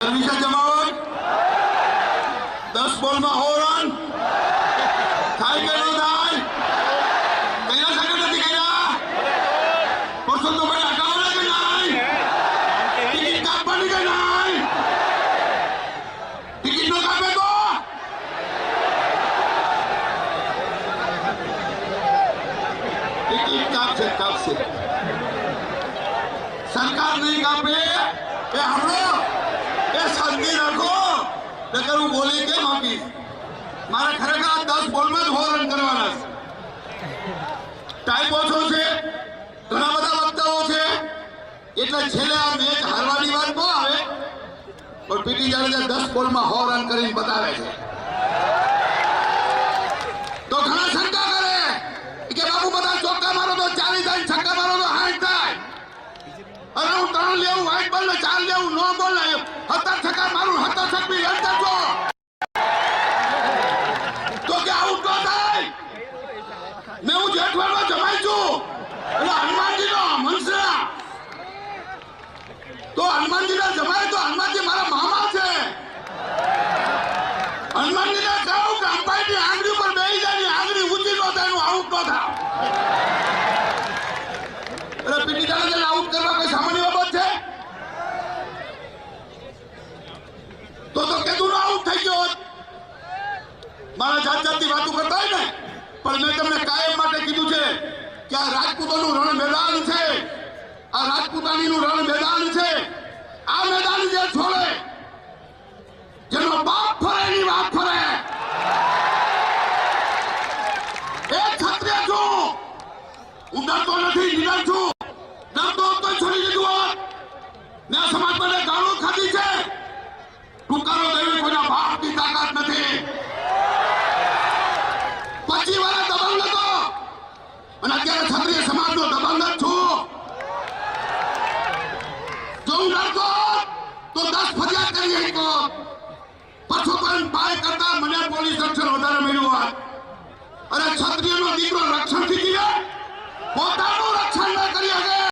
સર્વિસે જમાવટ દસ બોલમાં સો રન થાય કે ન થાય કર્યા છે કે નથી કર્યા પરસોત્તમ ભાઈ હટાવવાના કે નહીં ટિકિટ કાપવાની કે નહીં ટિકિટ નો કાપે તો ટિકિટ કાપશે કાપશે સરકાર નહીં કાપે એ હમણો એ શાંતિ રાખો. નકર હું બોલી કેમ આપી મારે ખરેખર દસ બોલમાં જ સો રન કરવાના ટાઈમ ઓછો છે. ઘણા બધા વક્તાઓ છે. એટલે છેલ્લે આ મેચ હારવાની વાત બહુ આવે, પણ પીટી જાડેજા દસ બોલમાં હો રન કરીને બતાવે છે. તો ઘણા શંકા કરે કે બાબુ બધા ચોક્કા મારો તો ચાલી થાય છક્કા મારો તો હાથ થાય અરે હું ત્રણ લેવું વાઈટ બોલ ને ચાર લેવું, નો બોલ ને તો કે આવું ન થાય? મેં હું જમાઈ છું. એટલે હનુમાનજી નો મનસરા તો હનુમાનજી ના જમાય તો હનુમાનજી મારા મામા છે. હનુમાનજી ને કહું કે અંપાયરની આંગળી પર બેસી જાય ની આંગળી ઊંચી ન થાય એનું આઉટ ન થાય એટલે પીટી જાડેજાને આઉટ કરવા કોઈ સામાન્ય બાબત છે તો તો કેદું આઉટ થઈ ગયો હોત મારા જાત જાતની વાતો કરતા હોય ને, પણ મેં તમને કાયમ માટે કીધું છે કે આ રાજપૂતોનું રણ મેદાન છે. આ રાજપૂતાણીનું રણ મેદાન છે. આ મેદાન જે છોડે, જેનો બાપ ફરે એની વાત ફરે. એ ક્ષત્રિય છું. હું ડરતો નથી નિડર છું. ડરતો તો છોડી દીધું હોત. ને સમાજ માટે ગાળો ખાધી છે. ટૂંકારો દેવી કોઈના બાપની તાકાત નથી. અને અત્યારે ક્ષત્રિય સમાજનો દબંગ જ છું. જો હું તો દસ ફરિયાદ કરી શકતો પણ ભાઈ કરતા મને પોલીસ રક્ષણ વધારે મળ્યું હોત. અને ક્ષત્રિયનો દીકરો રક્ષણ